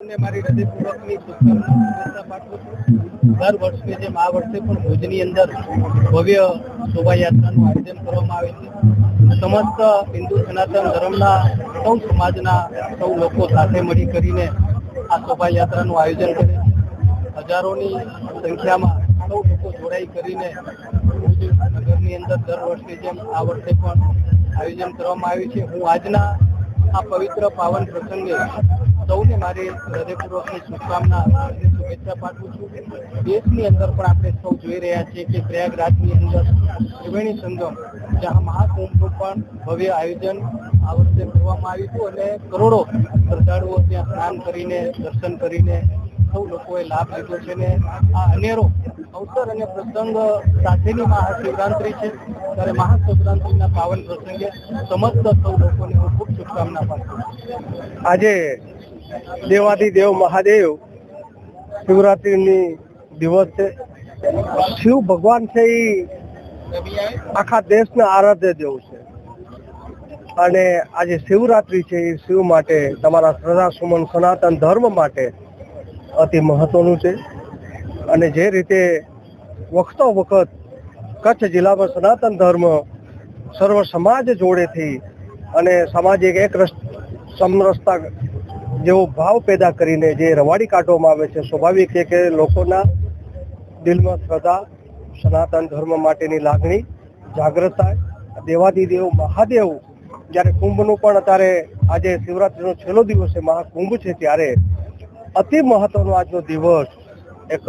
દર વર્ષની જેમ આ વર્ષે પણ ભુજની અંદર ભવ્ય શોભાયાત્રાનું આયોજન કરવામાં આવે છે. સમસ્ત હિન્દુ સનાતન ધર્મના સૌ સમાજના સૌ લોકો સાથે મળી કરીને આ શોભાયાત્રાનું આયોજન કરે હજારોની સંખ્યામાં સૌ લોકો જોડાઈ કરીને ભુજ નગરની અંદર દર વર્ષની જેમ આ વર્ષે પણ આયોજન કરવામાં આવ્યું છે. હું આજના આ પવિત્ર પાવન પ્રસંગે સૌને મારી હૃદયપૂર્વકની શુભકામના શુભેચ્છા પાઠવું છું. દેશની અંદર પણ આપણે સૌ જોઈ રહ્યા છીએ કે પ્રયાગરાજની અંદર ત્રિવેણી સંગમ, જ્યાં મહાકુંભનું પણ ભવ્ય આયોજન આ વર્ષે કરવામાં આવ્યું હતું અને કરોડો શ્રદ્ધાળુઓ ત્યાં સ્નાન કરીને, દર્શન કરીને સૌ લોકોએ લાભ લીધો છે ને આ અનેરો અવસર અને પ્રસંગ સાથેની મહાશિવરાત્રિ છે. ત્યારે મહાશિવરાત્રિના પાવન પ્રસંગે સમસ્ત સૌ લોકોને હું ખૂબ શુભકામના પાઠવું છું. દેવાધિદેવ મહાદેવ. શિવરાત્રિની દિવસ શિવ ભગવાન છે એ આખા દેશના આરાધ્ય દેવ છે. અને આજે શિવરાત્રિ છે એ શિવ માટે, તમારા શ્રદ્ધા સુમન સનાતન ધર્મ માટે અતિ મહત્વનું છે. અને જે રીતે વખતો વખત કચ્છ જિલ્લામાં સનાતન ધર્મ સર્વ સમાજ જોડેથી અને સામાજિક એક રસ- સમરસતા જેવો ભાવ પેદા કરીને જે રવાડી કાઢવામાં આવે છે, સ્વાભાવિક છે કે લોકોના દિલમાં શ્રદ્ધા, સનાતન ધર્મ માટેની લાગણી જાગૃત થાય દેવાદિદેવ, મહાદેવ, જ્યારે કુંભનું પણ અત્યારે આજે શિવરાત્રીનો છેલ્લો દિવસ છે, મહાકુંભ છે ત્યારે અતિ મહત્વનો આજનો દિવસ એક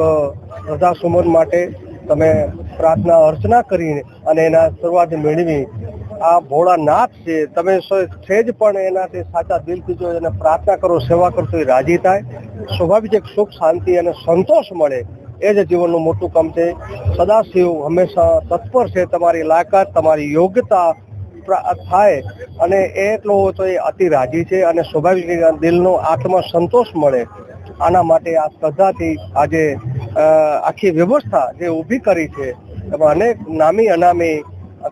શ્રદ્ધા સુમન માટે તમે પ્રાર્થના અર્ચના કરીને અને એના શરૂઆત મેળવી આ ભોળાનાથ છે. તમે છે સહેજ પણ એનાથી સાચા દિલથી જો એને પ્રાર્થના કરો, સેવા કરશો એ રાજી થાય. સ્વાભાવિક સુખ, શાંતિ અને સંતોષ મળે. એ જ જીવનનું મોટું કામ છે. સદાશિવ હંમેશા તત્પર છે. તમારી લાયકાત, તમારી યોગ્યતા થાય અને એટલો તો એ અતિ રાજી છે અને સ્વાભાવિક દિલનો આત્મા સંતોષ મળે. આના માટે આ શ્રદ્ધાથી આજે આખી વ્યવસ્થા જે ઊભી કરી છે, એમાં અનેક નામી અનામી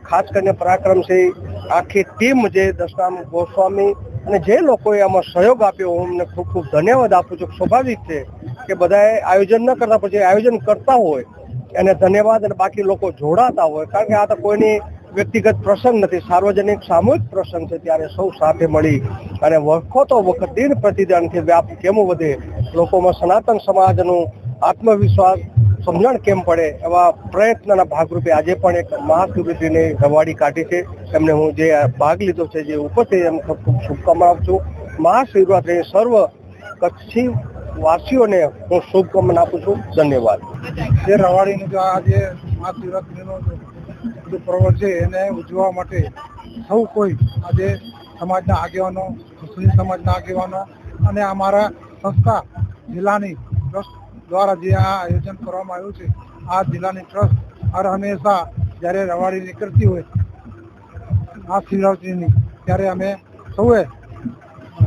ખાસ કરીને પરાક્રમસિંહ આખી ટીમ જે દશરામ ગોસ્વામી અને જે લોકોએ આમાં સહયોગ આપ્યો, હું એમને ખૂબ ખૂબ ધન્યવાદ આપું છું. સ્વાભાવિક છે કે બધાએ આયોજન ન કરતા પછી આયોજન કરતા હોય, એને ધન્યવાદ અને બાકી લોકો જોડાતા હોય, કારણ કે આ તો કોઈની વ્યક્તિગત પ્રસંગ નથી, સાર્વજનિક સામૂહિક પ્રસંગ છે, ત્યારે સૌ સાથે મળી અને વખતો વખત દિન પ્રતિદિનથી વ્યાપ કેમ વધે, લોકોમાં સનાતન સમાજનું આત્મવિશ્વાસ સમજણ કેમ પડે એવા પ્રયત્નના ભાગરૂપે આજે પણ એક મહાશિવરાત્રીની રવાડી કાઢી છે. એમને હું જે ભાગ લીધો છે, જે ઉપસ્થિત એમ ખૂબ ખૂબ શુભકામના આપું છું. મહાશિવરાત્રી સર્વ કચ્છી વાસીઓને હું શુભકામના આપું છું. ધન્યવાદ. જે રવાડીનું જો આ જે મહાશિવરાત્રીનો જે પર્વ છે, એને ઉજવવા માટે સૌ કોઈ આજે સમાજના આગેવાનો, મુસ્લિમ સમાજના આગેવાનો અને અમારા સંસ્થા, જિલ્લાની દ્વારા જે આ આયોજન કરવામાં આવ્યું છે, આ જિલ્લાની ટ્રસ્ટ હર હંમેશા જ્યારે રવાડી નીકળતી હોય, આ શિવરાત્રિની, ત્યારે અમે સૌએ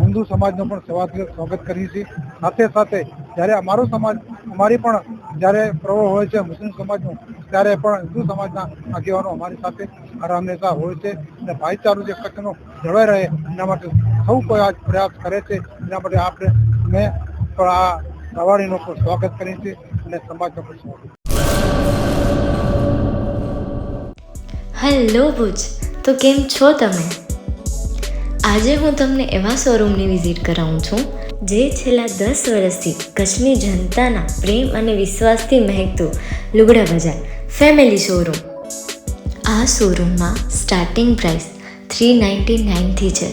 હિન્દુ સમાજનો પણ સ્વાગત કરીએ છીએ. સાથે સાથે જ્યારે અમારો સમાજ, અમારી પણ જ્યારે પર્વ હોય છે મુસ્લિમ સમાજનો, ત્યારે પણ હિન્દુ સમાજના આગેવાનો અમારી સાથે હર હંમેશા હોય છે અને ભાઈચારો જે કચ્છનો જળવાઈ રહે એના માટે સૌ કોઈ આ પ્રયાસ કરે છે. એના માટે આપણે, મેં પણ આ રવાડીનું પણ સ્વાગત કરીએ છીએ અને સમાજનો પણ સ્વાગત હેલો ભુજ, તો કેમ છો તમે? આજે હું તમને એવા શોરૂમની વિઝિટ કરાવું છું, જે છેલ્લા દસ વર્ષથી કચ્છની જનતાના પ્રેમ અને વિશ્વાસથી મહેકતું લુગડા બજાર ફેમિલી શોરૂમ આ શોરૂમમાં સ્ટાર્ટિંગ પ્રાઇસ થ્રી નાઇન્ટી નાઇનથી છે.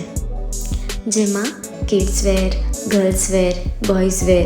જેમાં kids wear girls wear boys wear